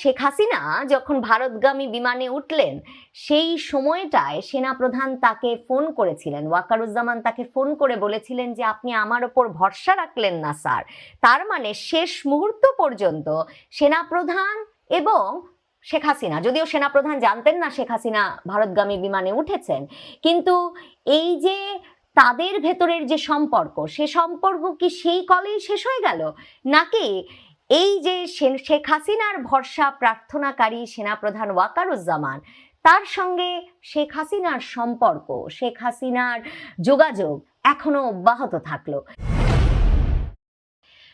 শেখ হাসিনা যখন ভারতগামী বিমানে উঠলেন, সেই সময়টায় সেনাপ্রধান তাকে ফোন করেছিলেন। ওয়াকারুজ্জামান তাকে ফোন করে বলেছিলেন যে, আপনি আমার ওপর ভরসা রাখলেন না, স্যার। তার মানে শেষ মুহূর্ত পর্যন্ত সেনাপ্রধান এবং শেখ হাসিনা, যদিও সেনাপ্রধান জানতেন না শেখ হাসিনা ভারতগামী বিমানে উঠেছেন, কিন্তু এই যে তাদের ভেতরের যে সম্পর্ক, সে সম্পর্ক কি সেই কলেই শেষ হয়ে গেল? নাকি এই যে শেখ হাসিনার ভরসা প্রার্থনাকারী সেনাপ্রধান ওয়াকারুজ্জামান, তার সঙ্গে শেখ হাসিনার সম্পর্ক, শেখ হাসিনার যোগাযোগ এখনও অব্যাহত থাকল।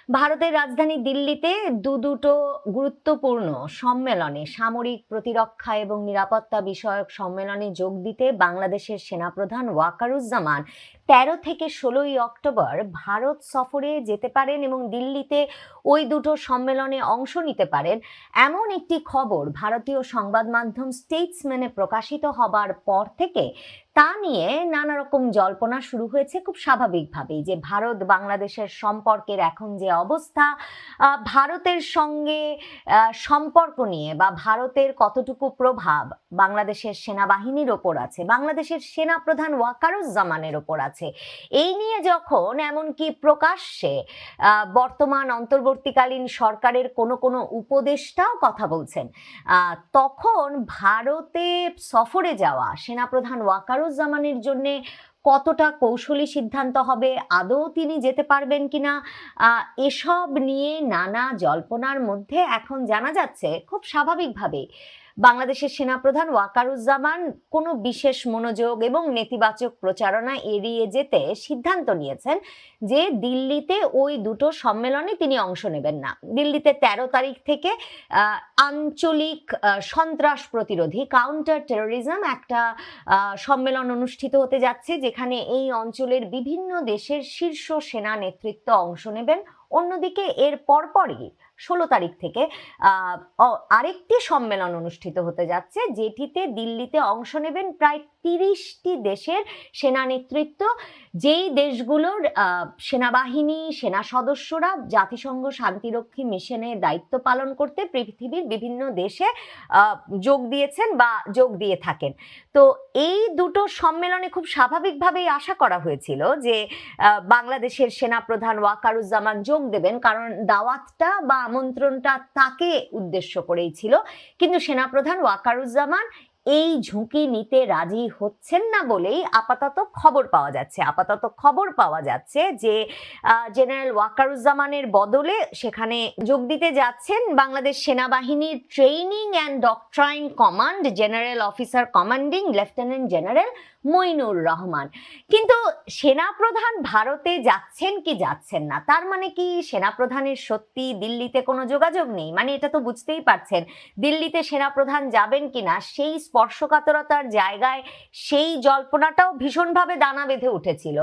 ভারতের রাজধানী দিল্লিতে দু দুটো গুরুত্বপূর্ণ সম্মেলনে সামরিক প্রতিরক্ষা এবং নিরাপত্তা বিষয়ক সম্মেলনে যোগ দিতে বাংলাদেশের সেনাপ্রধান ওয়াকারুজ্জামান তেরো থেকে ষোলোই অক্টোবর ভারত সফরে যেতে পারেন এবং দিল্লিতে ওই দুটো সম্মেলনে অংশ নিতে পারেন। এমন একটি খবর ভারতীয় সংবাদ মাধ্যম স্টেটসম্যানে প্রকাশিত হবার পর থেকে তা নিয়ে নানা রকম জল্পনা শুরু হয়েছে খুব স্বাভাবিকভাবেই যে ভারত বাংলাদেশের সম্পর্কের এখন যে অবস্থা ভারতের সঙ্গে সম্পর্ক নিয়ে বা ভারতের কতটুকু প্রভাব বাংলাদেশের সেনাবাহিনীর ওপর আছে, বাংলাদেশের সেনাপ্রধান ওয়াকারুজ্জামানের ওপর আছে, এই নিয়ে যখন এমনকি প্রকাশ্যে বর্তমান অন্তর্বর্তীকালীন সরকারের কোনো কোনো উপদেষ্টাও কথা বলছেন তখন ভারতে সফরে যাওয়া সেনাপ্রধান ওয়াকারুজ্জামানের জন্য কতটা কৌশলী সিদ্ধান্ত হবে? আদৌ তিনি যেতে পারবেন কিনা? এসব নিয়ে নানা জল্পনার মধ্যে এখন জানা যাচ্ছে খুব স্বাভাবিকভাবে বাংলাদেশের সেনাপ্রধান ওয়াকারুজ্জামান কোনো বিশেষ মনোযোগ এবং নেতিবাচক প্রচারণা এড়িয়ে যেতে সিদ্ধান্ত নিয়েছেন যে দিল্লিতে ওই দুটো সম্মেলনে তিনি অংশ নেবেন না। দিল্লিতে তেরো তারিখ থেকে আঞ্চলিক সন্ত্রাস প্রতিরোধী কাউন্টার টেরোরিজম একটা সম্মেলন অনুষ্ঠিত হতে যাচ্ছে, যেখানে এই অঞ্চলের বিভিন্ন দেশের শীর্ষ সেনা নেতৃত্ব অংশ নেবেন। অন্যদিকে এর পরপরই ষোলো তারিখ থেকে আরেকটি সম্মেলন অনুষ্ঠিত হতে যাচ্ছে যেটিতে দিল্লিতে অংশ নেবেন প্রায় তিরিশটি দেশের সেনা নেতৃত্ব, যেই দেশগুলোর সেনাবাহিনী, সেনা সদস্যরা জাতিসংঘ শান্তিরক্ষী মিশনে দায়িত্ব পালন করতে পৃথিবীর বিভিন্ন দেশে যোগ দিয়েছেন বা যোগ দিয়ে থাকেন। তো এই দুটো সম্মেলনে খুব স্বাভাবিকভাবেই আশা করা হয়েছিল যে বাংলাদেশের সেনাপ্রধান ওয়াকারুজ্জামান যোগ দেবেন, কারণ দাওয়াতটা বা আমন্ত্রণটা তাকে উদ্দেশ্য করেই ছিল। কিন্তু সেনাপ্রধান ওয়াকারুজ্জামান এই ঝুঁকি নিতে রাজি হচ্ছেন না বলেই আপাতত খবর পাওয়া যাচ্ছে। আপাতত খবর পাওয়া যাচ্ছে যে জেনারেল ওয়াকারুজ্জামানের বদলে সেখানে যোগ দিতে যাচ্ছেন বাংলাদেশ সেনাবাহিনীর training and doctrine command general officer commanding lieutenant general Mainur Rahman. কিন্তু সেনাপ্রধান ভারতে যাচ্ছেন কি যাচ্ছেন না? তার মানে কি সেনাপ্রধানের সত্যি দিল্লিতে কোনো যোগাযোগ নেই? মানে এটা তো বুঝতেই পারছেন, দিল্লিতে সেনাপ্রধান যাবেন কিনা? সেই স্পর্শকাতরতার জায়গায় সেই জল্পনাটাও ভীষণভাবে দানা বেঁধে উঠেছিল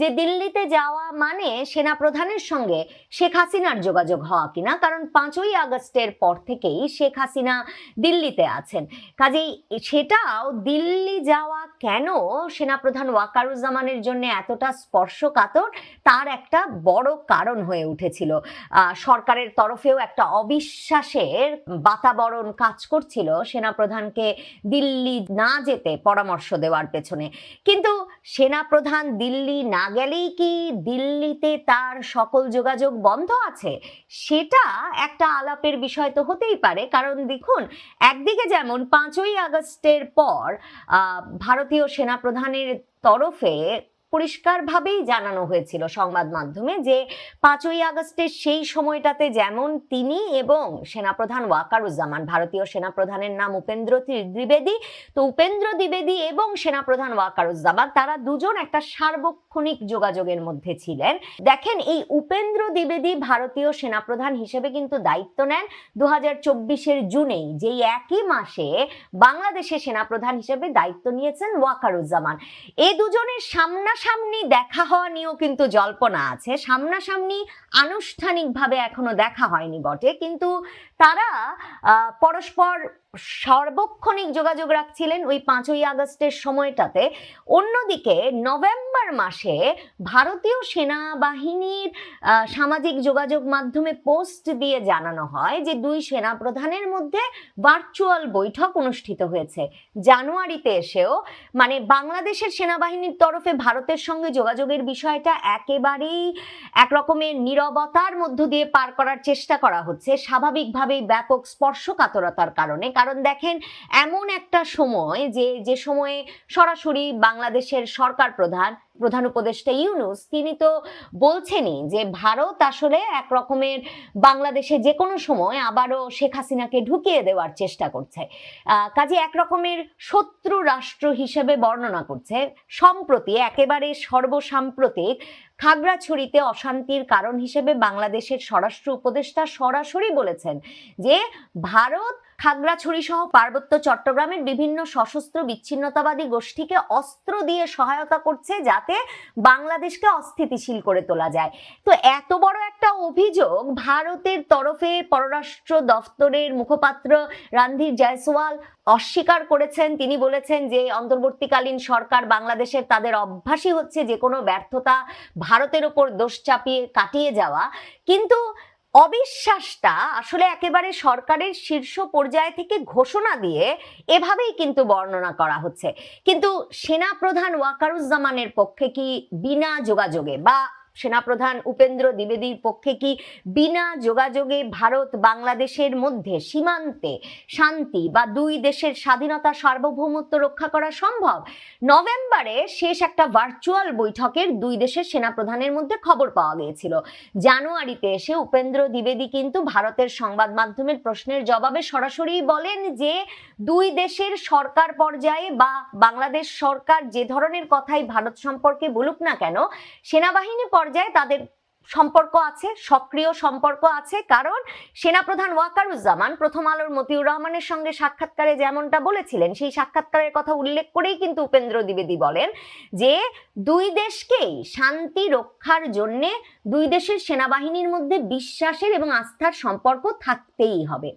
যে দিল্লিতে যাওয়া মানে সেনাপ্রধানের সঙ্গে শেখ হাসিনার যোগাযোগ হওয়া কিনা? কারণ পাঁচই আগস্টের পর থেকেই শেখ হাসিনা দিল্লিতে আছেন। কাজেই সেটাও দিল্লি যাওয়া কেন সেনাপ্রধান ওয়াকারুজ্জামানের জন্য এতটা স্পর্শকাতর? তার একটা বড় কারণ হয়ে উঠেছিল। সরকারের তরফেও একটা অবিশ্বাসের বাতাবরণ কাজ করছিল সেনাপ্রধানকে দিল্লি না যেতে পরামর্শ দেওয়ার পেছনে। কিন্তু সেনাপ্রধান দিল্লি না গেলেই কি দিল্লিতে তার সকল যোগাযোগ বন্ধ আছে? সেটা একটা আলাপের বিষয় তো হতেই পারে। কারণ দেখুন একদিকে যেমন পাঁচই আগস্টের পর আহ, ভারতীয় সেনাপ্রধানের তরফে পরিষ্কারভাবেই জানানো হয়েছিল সংবাদ মাধ্যমে যে পাঁচই আগস্টের সেই সময়টাতে যেমন তিনি এবং সেনাপ্রধান ওয়াকারুজ্জামান, ভারতীয় সেনাপ্রধানের নাম উপেন্দ্র দ্বিবেদী, তো উপেন্দ্র দ্বিবেদী এবং সেনাপ্রধান ওয়াকারুজ্জামান, তারা দুজন একটা সার্বক্ষণিক যোগাযোগের মধ্যে ছিলেন। দেখেন, এই উপেন্দ্র দ্বিবেদী ভারতীয় সেনাপ্রধান হিসেবে কিন্তু দায়িত্ব নেন দু হাজার জুনেই, যেই একই মাসে বাংলাদেশের সেনাপ্রধান হিসেবে দায়িত্ব নিয়েছেন ওয়াকারুজ্জামান। এ দুজনের সামনাসামনি দেখা হওয়া নিয়েও কিন্তু জল্পনা আছে। সামনাসামনি আনুষ্ঠানিকভাবে এখনও দেখা হয়নি বটে। কিন্তু তারা পরস্পর সার্বক্ষণিক যোগাযোগ রাখছিলেন ওই পাঁচই আগস্টের সময়টাতে। অন্যদিকে নভেম্বর মাসে ভারতীয় সেনাবাহিনীর সামাজিক যোগাযোগ মাধ্যমে পোস্ট দিয়ে জানানো হয় যে দুই সেনা প্রধানের মধ্যে ভার্চুয়াল বৈঠক অনুষ্ঠিত হয়েছে। জানুয়ারিতে এসেও মানে বাংলাদেশের সেনাবাহিনীর তরফে ভারতের সঙ্গে যোগাযোগের বিষয়টা একেবারেই এক রকমের নীরবতার মধ্য দিয়ে পার করার চেষ্টা করা হচ্ছে। স্বাভাবিকভাবেই ব্যাপক স্পর্শকাতরতার কারণে। কারণ দেখেন, এমন একটা সময় যে যে সময়ে সরাসরি বাংলাদেশের সরকার প্রধান প্রধান উপদেষ্টা ইউনুস, তিনি তো বলছেনই যে ভারত আসলে এক রকমের বাংলাদেশে যে কোনো সময় আবারও শেখ হাসিনাকে ঢুকিয়ে দেওয়ার চেষ্টা করছে। কাজে এক রকমের শত্রু রাষ্ট্র হিসেবে বর্ণনা করছে। সম্প্রতি একেবারে সর্বসাম্প্রতিক খাগড়াছড়িতে অশান্তির কারণ হিসেবে বাংলাদেশের স্বরাষ্ট্র উপদেষ্টা সরাসরি বলেছেন যে ভারত খাগড়াছড়ি সহ পার্বত্য চট্টগ্রামের বিভিন্ন সশস্ত্র বিচ্ছিন্নতাবাদী গোষ্ঠীকে অস্ত্র দিয়ে সহায়তা করছে যাতে বাংলাদেশকে অস্থিতিশীল করে তোলা যায়। তো এত বড় একটা অভিযোগ ভারতের তরফে পররাষ্ট্র দফতরের মুখপাত্র রণধীর জয়সওয়াল অস্বীকার করেছেন। তিনি বলেছেন যে অন্তর্বর্তীকালীন সরকার বাংলাদেশের তাদের অভ্যাসই হচ্ছে যে কোনো ব্যর্থতা ভারতের ওপর দোষ চাপিয়ে কাটিয়ে যাওয়া। কিন্তু অবিশ্বাসটা আসলে একেবারে সরকারের শীর্ষ পর্যায় থেকে ঘোষণা দিয়ে এভাবেই কিন্তু বর্ণনা করা হচ্ছে। কিন্তু সেনাপ্রধান ওয়াকারুজ্জামানের পক্ষে কি বিনা যোগাযোগে বা সেনাপ্রধান উপেন্দ্র দ্বিবেদীর পক্ষে কি বিনা যোগাযোগে ভারত বাংলাদেশের মধ্যে সীমান্তে শান্তি বা দুই দেশের স্বাধীনতা সার্বভৌমত্ব রক্ষা করা সম্ভব? নভেম্বরে শেষ একটা ভার্চুয়াল বৈঠকের দুই দেশের সেনাপ্রধানের মধ্যে খবর পাওয়া গিয়েছিল। জানুয়ারিতে এসে উপেন্দ্র দ্বিবেদী কিন্তু ভারতের সংবাদ মাধ্যমের প্রশ্নের জবাবে সরাসরি বলেন যে, দুই দেশের সরকার পর্যায়ে বা বাংলাদেশ সরকার যে ধরনের কথাই ভারত সম্পর্কে বলুক না কেন, সেনাবাহিনী পর্যায়ে তাদের সম্পর্ক আছে, সক্রিয় সম্পর্ক আছে, কারণ সেনাপ্রধান ওয়াকারুজ্জামান প্রথম আলোর মতিউর রহমানের সঙ্গে সাক্ষাৎকারে যেমনটা বলেছিলেন, সেই সাক্ষাৎকারের কথা উল্লেখ করেই কিন্তু উপেন্দ্র দ্বিবেদী বলেন যে দুই দেশকেই শান্তি রক্ষার জন্যে দুই দেশের সেনাবাহিনীর মধ্যে বিশ্বাসের এবং আস্থার সম্পর্ক থাকতেই হবে।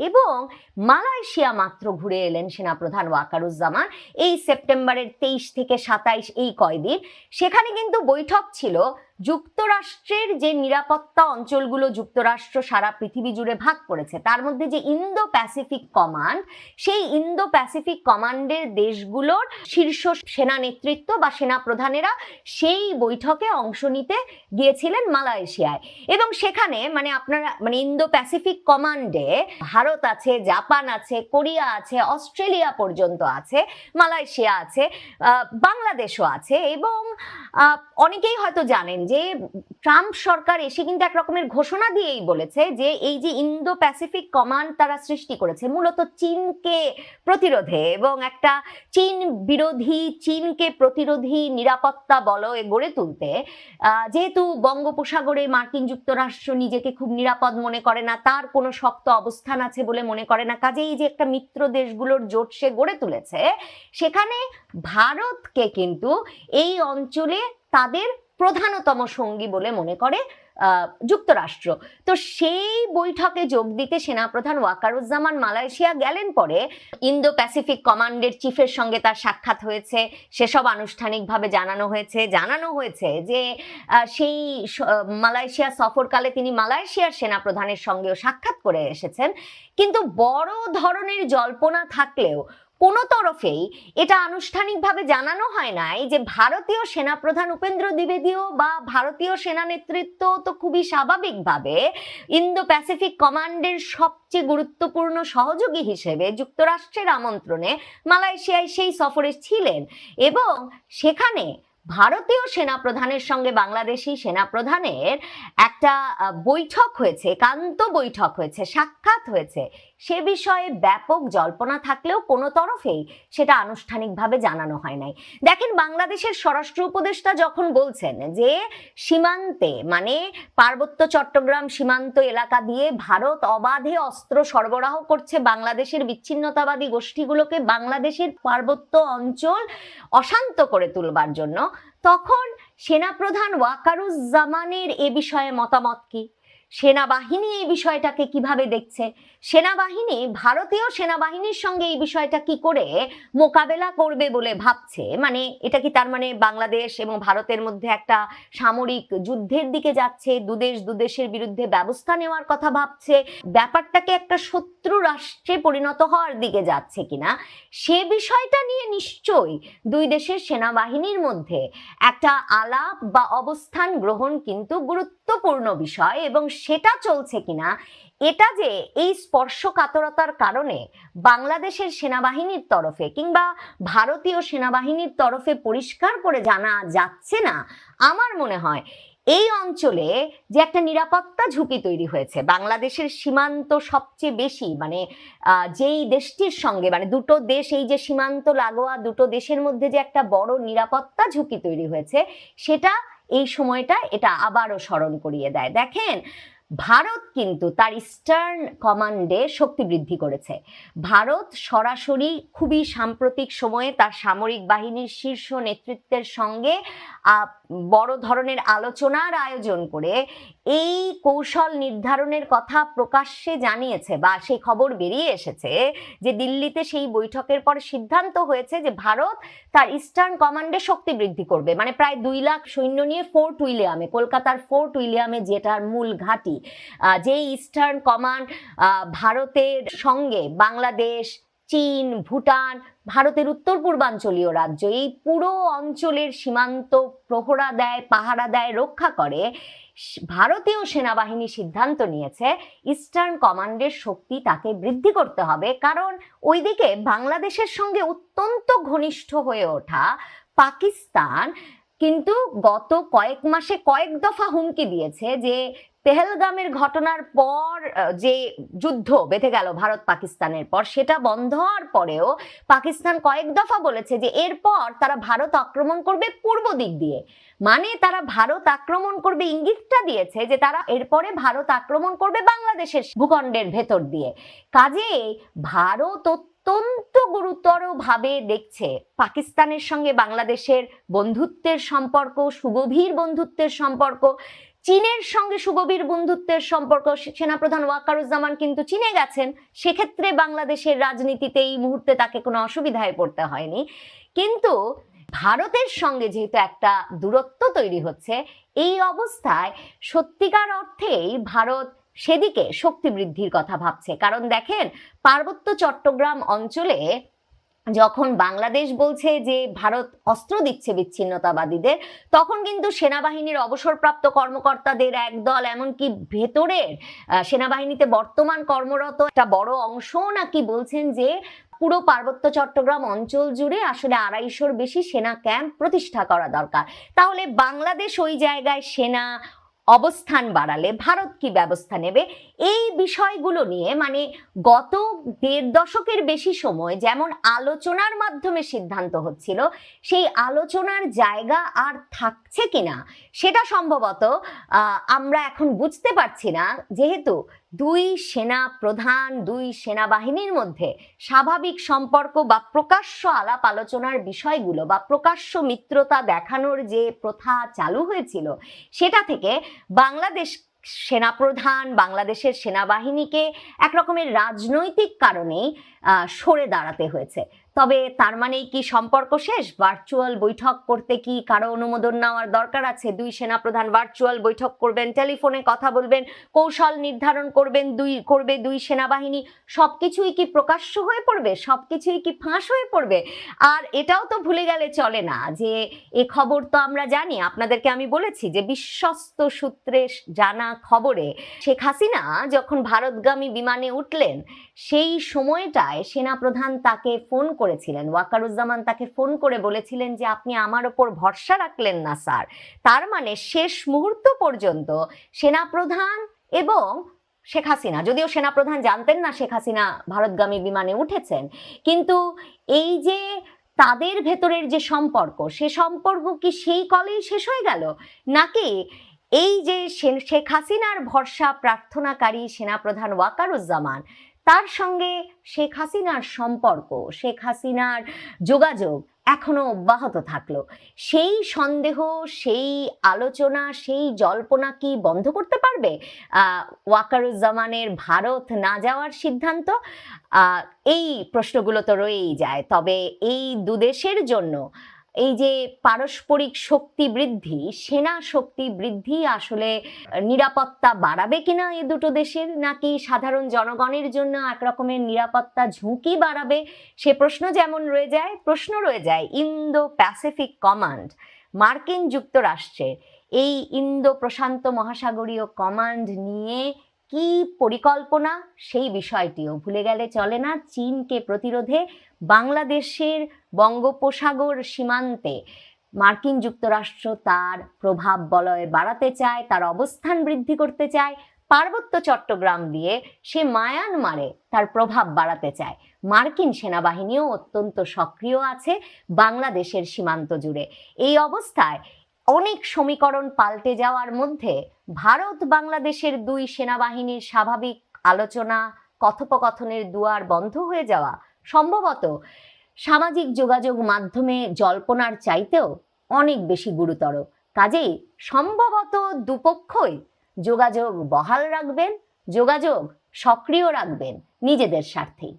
এবং মালয়েশিয়া মাত্র ঘুরে এলেন সেনাপ্রধান ওয়াকারুজ্জামান। এই সেপ্টেম্বরের তেইশ থেকে সাতাইশ এই কয়দিন। সেখানে কিন্তু বৈঠক ছিল যুক্তরাষ্ট্রের যে নিরাপত্তা অঞ্চলগুলো যুক্তরাষ্ট্র সারা পৃথিবী জুড়ে ভাগ করেছে, তার মধ্যে যে ইন্দো প্যাসিফিক কমান্ড, সেই ইন্দো প্যাসিফিক কমান্ডের দেশগুলোর শীর্ষ সেনা নেতৃত্ব বা সেনা প্রধানেরা সেই বৈঠকে অংশ নিতে গিয়েছিলেন মালয়েশিয়ায়। এবং সেখানে মানে আপনারা মানে ইন্দো প্যাসিফিক কমান্ডে ভারত আছে, জাপান আছে, কোরিয়া আছে, অস্ট্রেলিয়া পর্যন্ত আছে, মালয়েশিয়া আছে বাংলাদেশও আছে এবং অনেকেই হয়তো জানেন যে ট্রাম্প সরকার এসে কিন্তু এক রকমের ঘোষণা দিয়েই বলেছে যে এই যে ইন্দো প্যাসিফিক কমান্ড তারা সৃষ্টি করেছে, মূলত চীনকে প্রতিরোধে এবং একটা চীন বিরোধী, চীনকে প্রতিরোধী নিরাপত্তা বলয় গড়ে তুলতে যেহেতু বঙ্গোপসাগরে মার্কিন যুক্তরাষ্ট্র নিজেকে খুব নিরাপদ মনে করে না, তার কোনো শক্ত অবস্থান আছে বলে মনে করে না, কাজেই যে একটা মিত্র দেশগুলোর জোট সে গড়ে তুলেছে, সেখানে ভারতকে কিন্তু এই অঞ্চলে তাদের প্রধানতম সঙ্গী বলে মনে করে যুক্তরাষ্ট্র। তো সেই বৈঠকে যোগ দিতে সেনাপ্রধান ওয়াকারুজ্জামান মালয়েশিয়া গেলেন পরে ইন্দো প্যাসিফিক কমান্ডের চিফের সঙ্গে তার সাক্ষাৎ হয়েছে। সেসব আনুষ্ঠানিকভাবে জানানো হয়েছে। জানানো হয়েছে যে সেই মালয়েশিয়া সফরকালে তিনি মালয়েশিয়ার সেনাপ্রধানের সঙ্গেও সাক্ষাৎ করে এসেছেন। কিন্তু বড় ধরনের জল্পনা থাকলেও কোনো তরফেই এটা আনুষ্ঠানিকভাবে জানানো হয় নাই যে ভারতীয় সেনাপ্রধান উপেন্দ্র দ্বিবেদীও বা ভারতীয় সেনা নেতৃত্ব তো খুবই স্বাভাবিকভাবে ইন্দো প্যাসিফিক কমান্ডের সবচেয়ে গুরুত্বপূর্ণ সহযোগী হিসেবে যুক্তরাষ্ট্রের আমন্ত্রণে মালয়েশিয়ায় সেই সফরে ছিলেন এবং সেখানে ভারতীয় সেনাপ্রধানের সঙ্গে বাংলাদেশি সেনাপ্রধানের একটা বৈঠক হয়েছে, একান্ত বৈঠক হয়েছে, সাক্ষাৎ হয়েছে। সে বিষয়ে ব্যাপক জল্পনা থাকলেও কোনো তরফেই সেটা আনুষ্ঠানিকভাবে জানানো হয় নাই। দেখেন, বাংলাদেশের স্বরাষ্ট্র উপদেষ্টা যখন বলছেন যে সীমান্তে মানে পার্বত্য চট্টগ্রাম সীমান্ত এলাকা দিয়ে ভারত অবাধে অস্ত্র সরবরাহ করছে বাংলাদেশের বিচ্ছিন্নতাবাদী গোষ্ঠীগুলোকে বাংলাদেশের পার্বত্য অঞ্চল অশান্ত করে তুলবার জন্য, তখন সেনাপ্রধান ওয়াকারুজ্জামানের এ বিষয়ে মতামত কি? সেনাবাহিনী এই বিষয়টাকে কীভাবে দেখছে? সেনাবাহিনী, ভারতীয় সেনাবাহিনীর সঙ্গে এই বিষয়টা কি করে মোকাবেলা করবে বলে ভাবছে? মানে এটা কি তার মানে বাংলাদেশ এবং ভারতের মধ্যে একটা সামরিক যুদ্ধের দিকে যাচ্ছে, দুদেশ দুদেশের বিরুদ্ধে ব্যবস্থা নেওয়ার কথা ভাবছে? ব্যাপারটাকে একটা শত্রু রাষ্ট্রে পরিণত হওয়ার দিকে যাচ্ছে কিনা? সে বিষয়টা নিয়ে নিশ্চয়ই দুই দেশের সেনাবাহিনীর মধ্যে একটা আলাপ বা অবস্থান গ্রহণ কিন্তু গুরুত্বপূর্ণ বিষয় এবং সেটা চলছে কিনা? এটা যে এই স্পর্শকাতরতার কারণে বাংলাদেশের সেনাবাহিনীর তরফে কিংবা ভারতীয় সেনাবাহিনীর তরফে পরিষ্কার করে জানা যাচ্ছে না, আমার মনে হয় এই অঞ্চলে যে একটা নিরাপত্তা ঝুঁকি তৈরি হয়েছে, বাংলাদেশের সীমান্ত সবচেয়ে বেশি মানে যেই দেশটির সঙ্গে মানে দুটো দেশ, এই যে সীমান্ত লাগোয়া দুটো দেশের মধ্যে যে একটা বড় নিরাপত্তা ঝুঁকি তৈরি হয়েছে, সেটা এই সময়টা এটা আবারও স্মরণ করিয়ে দেয়। দেখেন ভারত কিন্তু তার ইস্টার্ন কমান্ডে শক্তি বৃদ্ধি করেছে। ভারত সরাসরি খুবই সাম্প্রতিক সময়ে তার সামরিক বাহিনীর শীর্ষ নেতৃত্বের সঙ্গে বড় ধরনের আলোচনার আয়োজন করে এই কৌশল নির্ধারণের কথা প্রকাশ্যে জানিয়েছে বা সেই খবর বেরিয়ে এসেছে যে দিল্লিতে সেই বৈঠকের পর সিদ্ধান্ত হয়েছে যে ভারত তার ইস্টার্ন কমান্ডে শক্তি বৃদ্ধি করবে। মানে প্রায় দুই লাখ সৈন্য নিয়ে ফোর্ট উইলিয়ামে, কলকাতার ফোর্ট উইলিয়ামে যেটার মূল ঘাঁটি। যে ইস্টার্ন কমান্ড ভারতের সঙ্গে বাংলাদেশ, চীন, ভুটান, ভারতের উত্তর পূর্বাঞ্চলীয় রাজ্য, এই পুরো অঞ্চলের সীমান্ত প্রহরা দেয়, পাহারা দেয়, রক্ষা করে। ভারতীয় সেনাবাহিনী সিদ্ধান্ত নিয়েছে ইস্টার্ন কমান্ডের শক্তি তাকে বৃদ্ধি করতে হবে। কারণ ওইদিকে বাংলাদেশের সঙ্গে অত্যন্ত ঘনিষ্ঠ হয়ে ওঠা পাকিস্তান কিন্তু গত কয়েক মাসে কয়েক দফা হুমকি দিয়েছে যে পেহেলগামের ঘটনার পর যে যুদ্ধ বেঁধে গেল ভারত পাকিস্তানের পর, সেটা বন্ধ হওয়ার পরেও পাকিস্তান কয়েক দফা বলেছে যে এরপর তারা ভারত আক্রমণ করবে পূর্ব দিক দিয়ে। মানে তারা ভারত আক্রমণ করবে ইঙ্গিতটা দিয়েছে যে তারা এরপরে ভারত আক্রমণ করবে বাংলাদেশের ভূখণ্ডের ভেতর দিয়ে। কাজে ভারত অত্যন্ত গুরুতর ভাবে দেখছে। পাকিস্তানের সঙ্গে বাংলাদেশের বন্ধুত্বের সম্পর্ক, সুগভীর বন্ধুত্বের সম্পর্ক, চীনের সঙ্গে সুগভীর বন্ধুত্বের সম্পর্ক সেনাপ্রধান ওয়াকারুজ্জামান কিন্তু চীনে গেছেন, সেক্ষেত্রে বাংলাদেশের রাজনীতিতে এই মুহূর্তে তাকে কোনো অসুবিধায় পড়তে হয়নি। কিন্তু ভারতের সঙ্গে যেহেতু একটা দূরত্ব তৈরি হচ্ছে, এই অবস্থায় সত্যিকার অর্থেই ভারত সেদিকে শক্তি বৃদ্ধির কথা ভাবছে। কারণ দেখেন, পার্বত্য চট্টগ্রাম অঞ্চলে যখন বাংলাদেশ বলছে যে ভারত অস্ত্র দিচ্ছে বিচ্ছিন্নতাবাদীদের, তখন কিন্তু সেনাবাহিনীর অবসরপ্রাপ্ত কর্মকর্তাদের একদল, এমনকি ভেতরের সেনাবাহিনীতে বর্তমান কর্মরত একটা বড় অংশ নাকি বলছেন যে পুরো পার্বত্য চট্টগ্রাম অঞ্চল জুড়ে আসলে আড়াইশোর বেশি সেনা ক্যাম্প প্রতিষ্ঠা করা দরকার। তাহলে বাংলাদেশ ওই জায়গায় সেনা অবস্থান বাড়ালে ভারত কি ব্যবস্থা নেবে? এই বিষয়গুলো নিয়ে মানে গত দেড় দশকের বেশি সময় যেমন আলোচনার মাধ্যমে সিদ্ধান্ত হচ্ছিল, সেই আলোচনার জায়গা আর থাকছে কিনা সেটা সম্ভবত আমরা এখন বুঝতে পারছি না। যেহেতু দুই সেনা প্রধান, দুই সেনাবাহিনীর মধ্যে স্বাভাবিক সম্পর্ক বা প্রকাশ্য আলাপ আলোচনার বিষয়গুলো বা প্রকাশ্য মিত্রতা দেখানোর যে প্রথা চালু হয়েছিল, সেটা থেকে বাংলাদেশ সেনাপ্রধান বাংলাদেশের সেনাবাহিনীকে একরকমের রাজনৈতিক কারণেই সরে দাঁড়াতে হয়েছে। তবে তার মানেই কি সম্পর্ক শেষ? ভার্চুয়াল বৈঠক করতে কি কারও অনুমোদন নেওয়ার দরকার আছে? দুই সেনাপ্রধান ভার্চুয়াল বৈঠক করবেন, টেলিফোনে কথা বলবেন, কৌশল নির্ধারণ করবেন, দুই, করবে দুই সেনাবাহিনী, সবকিছুই কি প্রকাশ্য হয়ে পড়বে? সবকিছুই কি ফাঁস হয়ে পড়বে? আর এটাও তো ভুলে গেলে চলে না যে এ খবর তো আমরা জানি। আপনাদেরকে আমি বলেছি যে বিশ্বস্ত সূত্রে জানা খবরে শেখ হাসিনা যখন ভারতগামী বিমানে উঠলেন, সেই সময়টায় সেনাপ্রধান তাকে ফোন করেছিলেন। ওয়াকারুজ্জামান তাকে ফোন করে বলেছিলেন যে, আপনি আমার ওপর ভরসা রাখলেন না, স্যার। তার মানে শেষ মুহূর্ত পর্যন্ত সেনাপ্রধান এবং শেখ হাসিনা, যদিও সেনাপ্রধান জানতেন না শেখ হাসিনা ভারতগামী বিমানে উঠেছেন, কিন্তু এই যে তাদের ভেতরের যে সম্পর্ক, সে সম্পর্ক কি সেই কলেই শেষ হয়ে গেল? নাকি এই যে শেখ হাসিনার ভরসা প্রার্থনাকারী সেনাপ্রধান ওয়াকারুজ্জামান তার সঙ্গে শেখ হাসিনার সম্পর্ক, শেখ হাসিনার যোগাযোগ এখনও অব্যাহত থাকল। সেই সন্দেহ, সেই আলোচনা, সেই জল্পনা কি বন্ধ করতে পারবে? ওয়াকারুজ্জামানের ভারত না যাওয়ার সিদ্ধান্ত? এই প্রশ্নগুলো তো রয়েই যায়। তবে এই দুদেশের জন্য এই যে পারস্পরিক শক্তি বৃদ্ধি, সেনা শক্তি বৃদ্ধি আসলে নিরাপত্তা বাড়াবে কিনা এই দুটো দেশের, নাকি সাধারণ জনগণের জন্য এক রকমের নিরাপত্তা ঝুঁকি বাড়াবে? সে প্রশ্ন যেমন রয়ে যায়, প্রশ্ন রয়ে যায় ইন্দো প্যাসিফিক কমান্ড, মার্কিন যুক্তরাষ্ট্রের। এই ইন্দো প্রশান্ত মহাসাগরীয় কমান্ড নিয়ে কি পরিকল্পনা? সেই বিষয়টিও। ভুলে গেলে চলে না চীনকে প্রতিরোধে বাংলাদেশের বঙ্গোপসাগর সীমান্তে। মার্কিন যুক্তরাষ্ট্র তার প্রভাব বলয় বাড়াতে চায়, তার অবস্থান বৃদ্ধি করতে চায়। পার্বত্য চট্টগ্রাম দিয়ে সে মায়ানমারে তার প্রভাব বাড়াতে চায়। মার্কিন সেনাবাহিনীও অত্যন্ত সক্রিয় আছে বাংলাদেশের সীমান্ত জুড়ে। এই অবস্থায় অনেক সমীকরণ পাল্টে যাওয়ার মধ্যে ভারত বাংলাদেশের দুই সেনাবাহিনীর স্বাভাবিক আলোচনা, কথোপকথনের দুয়ার বন্ধ হয়ে যাওয়া, সম্ভবত সামাজিক যোগাযোগ মাধ্যমে জল্পনার চাইতেও অনেক বেশি গুরুতর। কাজেই সম্ভবত দুপক্ষই যোগাযোগ বহাল রাখবেন, যোগাযোগ সক্রিয় রাখবেন নিজেদের স্বার্থেই।